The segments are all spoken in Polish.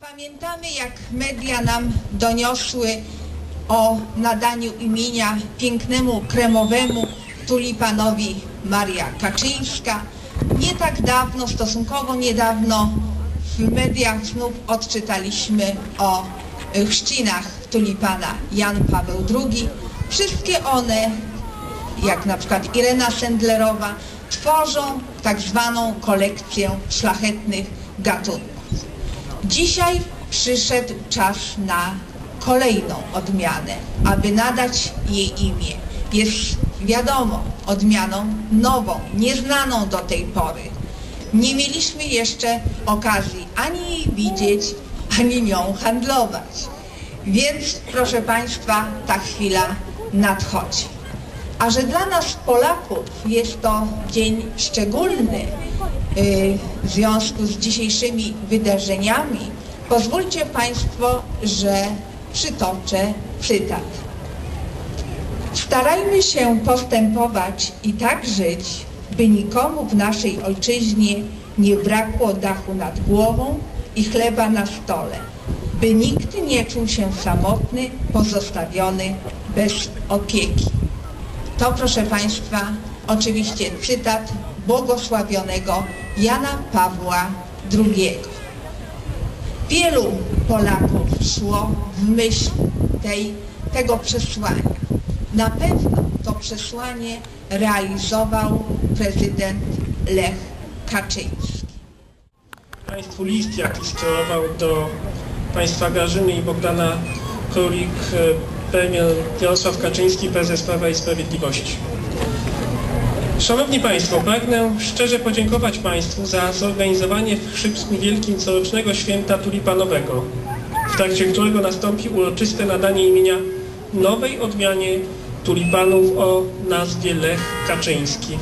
Pamiętamy, jak media nam doniosły o nadaniu imienia pięknemu kremowemu tulipanowi Maria Kaczyńska. Nie tak dawno, stosunkowo niedawno w mediach znów odczytaliśmy o chrzcinach tulipana Jan Paweł II. Wszystkie one, jak na przykład Irena Sendlerowa, tworzą tak zwaną kolekcję szlachetnych gatunków. Dzisiaj przyszedł czas na kolejną odmianę, aby nadać jej imię. Jest wiadomo odmianą nową, nieznaną do tej pory. Nie mieliśmy jeszcze okazji ani jej widzieć, ani nią handlować. Więc proszę Państwa, ta chwila nadchodzi. A że dla nas Polaków jest to dzień szczególny w związku z dzisiejszymi wydarzeniami, pozwólcie Państwo, że przytoczę cytat. Starajmy się postępować i tak żyć, by nikomu w naszej ojczyźnie nie brakło dachu nad głową i chleba na stole, by nikt nie czuł się samotny, pozostawiony bez opieki. To, proszę Państwa, oczywiście cytat błogosławionego Jana Pawła II. Wielu Polaków szło w myśl tej, tego przesłania. Na pewno to przesłanie realizował prezydent Lech Kaczyński. Państwu list, jaki skierował do Państwa Grażyny i Bogdana Królik, e, premier Jarosław Kaczyński, prezes Prawa i Sprawiedliwości. Szanowni Państwo, pragnę szczerze podziękować Państwu za zorganizowanie w Szybsku Wielkim corocznego święta tulipanowego, w trakcie którego nastąpi uroczyste nadanie imienia nowej odmianie tulipanów o nazwie Lech Kaczyński.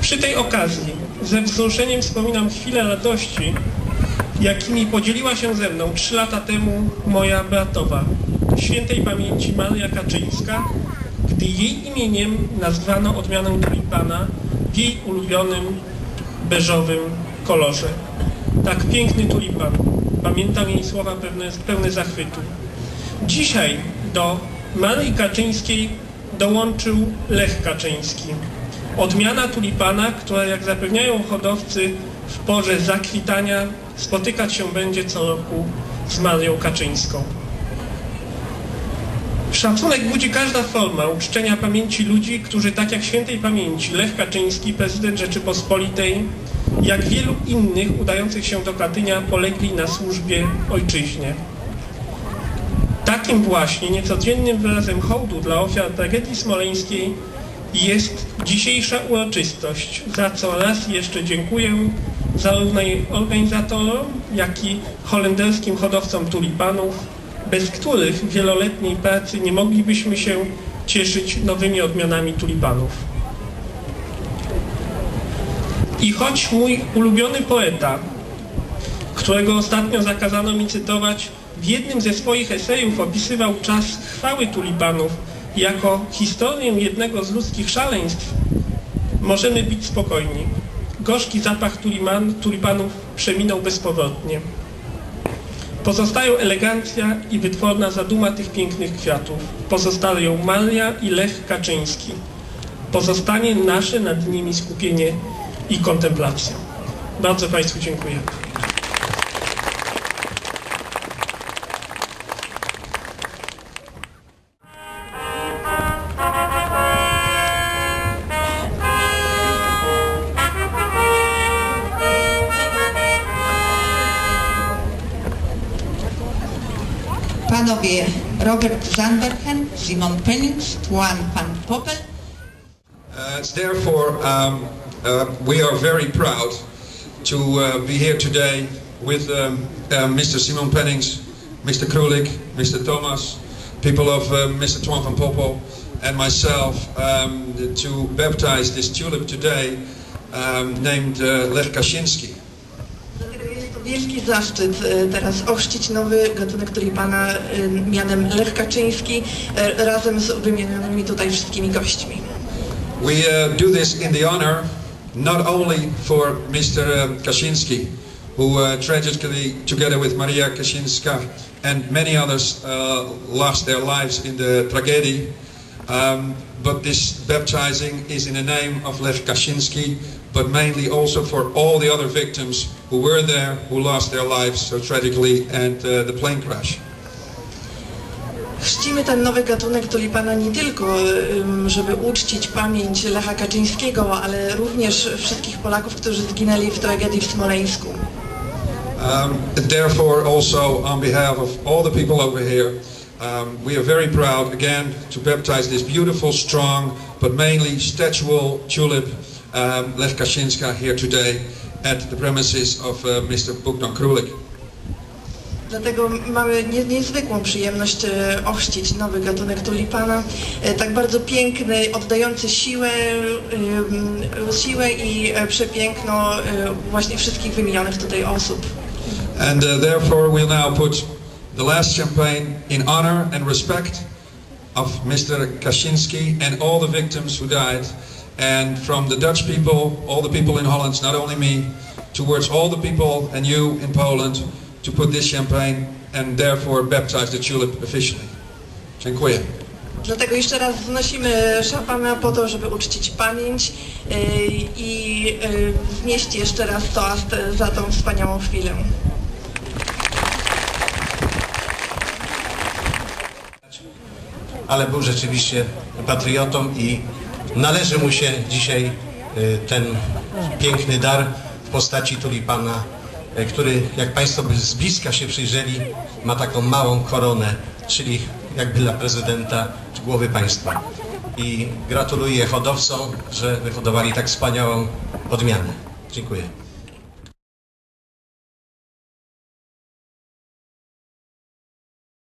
Przy tej okazji ze wzruszeniem wspominam chwilę radości, jakimi podzieliła się ze mną trzy lata temu moja bratowa, świętej pamięci Maria Kaczyńska, gdy jej imieniem nazwano odmianę tulipana w jej ulubionym beżowym kolorze. Tak piękny tulipan. Pamiętam jej słowa pełne, pełne zachwytu. Dzisiaj do Marii Kaczyńskiej dołączył Lech Kaczyński. Odmiana tulipana, która jak zapewniają hodowcy w porze zakwitania spotykać się będzie co roku z Marią Kaczyńską. Szacunek budzi każda forma uczczenia pamięci ludzi, którzy tak jak świętej pamięci Lech Kaczyński, prezydent Rzeczypospolitej, jak wielu innych udających się do Katynia polegli na służbie ojczyźnie. Takim właśnie niecodziennym wyrazem hołdu dla ofiar tragedii smoleńskiej jest dzisiejsza uroczystość, za co raz jeszcze dziękuję zarówno jej organizatorom, jak i holenderskim hodowcom tulipanów, bez których w wieloletniej pracy nie moglibyśmy się cieszyć nowymi odmianami tulipanów. I choć mój ulubiony poeta, którego ostatnio zakazano mi cytować, w jednym ze swoich esejów opisywał czas chwały tulipanów jako historię jednego z ludzkich szaleństw, możemy być spokojni. Gorzki zapach tulipan, tulipanów przeminął bezpowrotnie. Pozostają elegancja i wytworna zaduma tych pięknych kwiatów. Pozostają Maria i Lech Kaczyński. Pozostanie nasze nad nimi skupienie i kontemplacja. Bardzo Państwu dziękuję. Panowie Robert Zandbergen, Simon Pennings, Juan Pan Popel, Uh, therefore, um, uh, we are very proud to uh, be here today with um, uh, Mr. Simon Pennings, Mr. Krulik, Mr. Thomas, people of uh, Mr. Twan van Poppel, and myself um, to baptize this tulip today um, named uh, Lech Kaczynski. Wielki zaszczyt e, teraz ochrzcić nowy gatunek tulipana e, mianem Lech Kaczyński e, razem z wymienionymi tutaj wszystkimi gośćmi. We uh, do this in the honor not only for Mr. Kaczynski, who uh, tragically, together with Maria Kaczynska and many others, uh, lost their lives in the tragedy. Um, but this baptizing is in the name of Lev Kaczynski, but mainly also for all the other victims who were there, who lost their lives so tragically, and uh, the plane crash. Chrzcimy ten nowy gatunek tulipana nie tylko, ym, żeby uczcić pamięć Lecha Kaczyńskiego, ale również wszystkich Polaków, którzy zginęli w tragedii w Smoleńsku. Um, therefore, also on behalf of all the people over here, um, we are very proud again to baptize this beautiful, strong, but mainly statual tulip, um, Lech Kaczynska, here today at the premises of uh, Mr. Bogdan Krulik. Dlatego mamy nie, niezwykłą przyjemność e, ochrzcić nowy gatunek tulipana, e, tak bardzo piękny, oddający siłę, ym, siłę i e, przepiękno e, właśnie wszystkich wymienionych tutaj osób. And uh, therefore, we'll now put the last champagne in honor and respect of Mr. Kaczynski and all the victims who died. And from the Dutch people, all the people in Holland, not only me, towards all the people and you in Poland to put this champagne and therefore baptize the tulip officially. Dziękuję. Dlatego jeszcze raz wznosimy szampana po to, żeby uczcić pamięć e, i e, wznieść jeszcze raz toast za tą wspaniałą chwilę. ale był rzeczywiście patriotą i należy mu się dzisiaj y, ten piękny dar w postaci tulipana, y, który, jak Państwo by z bliska się przyjrzeli, ma taką małą koronę, czyli jakby dla prezydenta głowy państwa. I gratuluję hodowcom, że wyhodowali tak wspaniałą odmianę. Dziękuję.